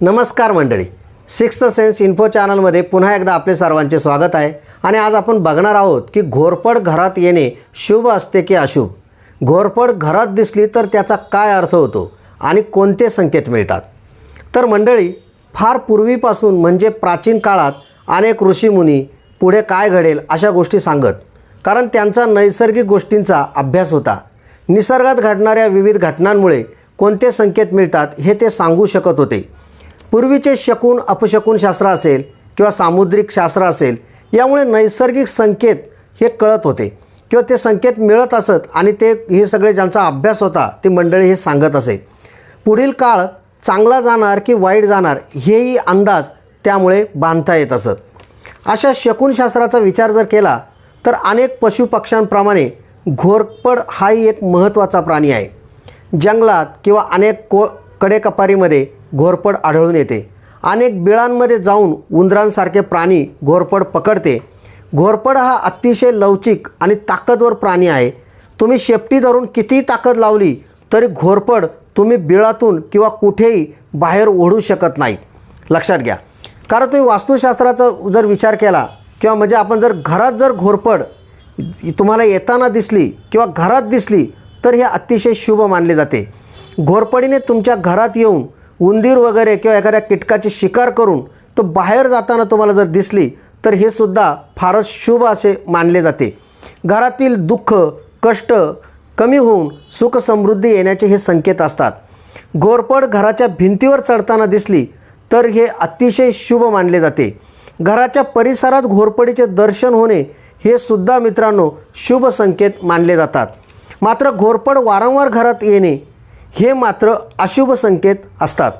नमस्कार मंडळी. Sixth sense info चॅनलमध्ये पुन्हा एकदा आपले सर्वांचे स्वागत आहे. आणि आज आपण बघणार आहोत की घोरपड घरात येणे शुभ असते की अशुभ? घोरपड घरात दिसली तर त्याचा काय अर्थ होतो? आणि कोणते संकेत मिळतात? तर मंडळी फार पूर्वीपासून म्हणजे प्राचीन काळात अनेक ऋषीमुनी पुढे काय घडेल अशा गोष्टी सांगत कारण त्यांचा नैसर्गिक गोष्टींचा अभ्यास होता. निसर्गात घडणाऱ्या विविध घटनांमुळे कोणते संकेत मिळतात हे ते सांगू शकत होते. पूर्वीचे शकून अपशकून शास्त्र असेल किंवा सामुद्रिक शास्त्र असेल यामुळे नैसर्गिक संकेत हे कळत होते. किंवा ते संकेत मिळत असत आणि ते हे सगळे ज्यांचा अभ्यास होता ती मंडळी हे सांगत असे. पुढील काळ चांगला जाणार की वाईट जाणार हेही अंदाज त्यामुळे बांधता येत असत. अशा शकुनशास्त्राचा विचार जर केला तर अनेक पशुपक्ष्यांप्रमाणे घोरपड हाही एक महत्त्वाचा प्राणी आहे. जंगलात किंवा अनेक को कडेकपारीमध्ये घोरपड आढळून येते. अनेक बिळांमध्ये जाऊन उंदरांसारखे प्राणी घोरपड पकडते. घोरपड हा अतिशय लवचिक आणि ताकदवर प्राणी आहे. तुम्ही शेपटी धरून कितीही ताकद लावली तरी घोरपड तुम्ही बिळातून किंवा कुठेही बाहेर ओढू शकत नाही लक्षात घ्या. कारण तुम्ही वास्तुशास्त्राचा जर विचार केला किंवा म्हणजे आपण जर घरात जर घोरपड तुम्हाला येताना दिसली किंवा घरात दिसली तर हे अतिशय शुभ मानले जाते. घोरपडीने तुमच्या घरात येऊन उंदीर वगैरे किंवा एखाद्या कीटकाची शिकार करून तो बाहेर जाताना तुम्हाला जर दिसली तर हे सुद्धा फारच शुभ असे मानले जाते. घरातील दुःख कष्ट कमी होऊन सुख समृद्धी येण्याचे हे संकेत असतात. घोरपड घराच्या भिंतीवर चढताना दिसली तर हे अतिशय शुभ मानले जाते. घराच्या परिसरात घोरपडीचे दर्शन होणे हे सुद्धा मित्रांनो शुभ संकेत मानले जातात. मात्र घोरपड वारंवार घरात येणे हे मात्र अशुभ संकेत असतात.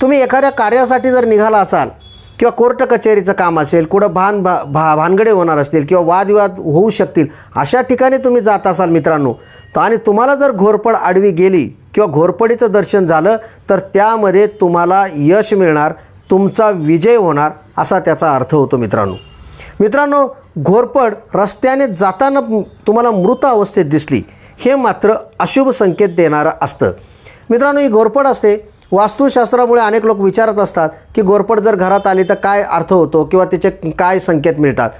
तुम्ही एखाद्या कार्यासाठी जर निघाला असाल किंवा कोर्ट कचेरीचं काम असेल कुठं भान भा भा भानगडे होणार असतील किंवा वादविवाद होऊ शकतील अशा ठिकाणी तुम्ही जात असाल मित्रांनो तर आणि तुम्हाला जर घोरपड आडवी गेली किंवा घोरपडीचं दर्शन झालं तर त्यामध्ये तुम्हाला यश मिळणार तुमचा विजय होणार असा त्याचा अर्थ होतो मित्रांनो. मित्रांनो घोरपड रस्त्याने जाताना तुम्हाला मृत अवस्थेत दिसली हे मात्र अशुभ संकेत देणारं असतं. मित्रांनो ही घोरपड असते. वास्तुशास्त्रामुळे अनेक लोक विचारत असतात की घोरपड जर घरात आली तर काय अर्थ होतो किंवा तिचे काय संकेत मिळतात.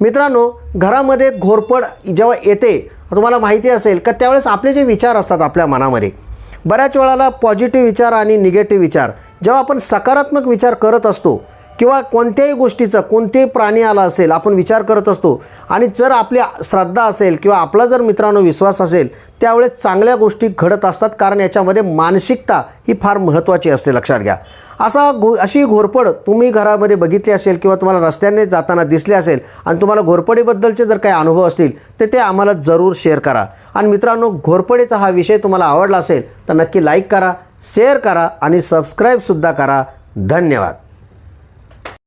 मित्रांनो घरामध्ये घोरपड जेव्हा येते तुम्हाला माहिती असेल का त्यावेळेस आपले जे विचार असतात आपल्या मनामध्ये. बऱ्याच वेळाला पॉझिटिव्ह विचार आणि निगेटिव्ह विचार. जेव्हा आपण सकारात्मक विचार करत असतो किंवा कोणत्याही गोष्टीचा कोणतेही प्राणी आला असेल आपण विचार करत असतो. आणि जर आपली श्रद्धा असेल किंवा आपला जर मित्रांनो विश्वास असेल त्यावेळेस चांगल्या गोष्टी घडत असतात. कारण याच्यामध्ये मानसिकता ही फार महत्त्वाची असते लक्षात घ्या. असा घो अशी घोरपड तुम्ही घरामध्ये बघितली असेल किंवा तुम्हाला रस्त्याने जाताना दिसले असेल आणि तुम्हाला घोरपडीबद्दलचे जर काही अनुभव असतील तर ते आम्हाला जरूर शेअर करा. आणि मित्रांनो घोरपडीचा हा विषय तुम्हाला आवडला असेल तर नक्की लाईक करा शेअर करा आणि सबस्क्राईबसुद्धा करा. धन्यवाद.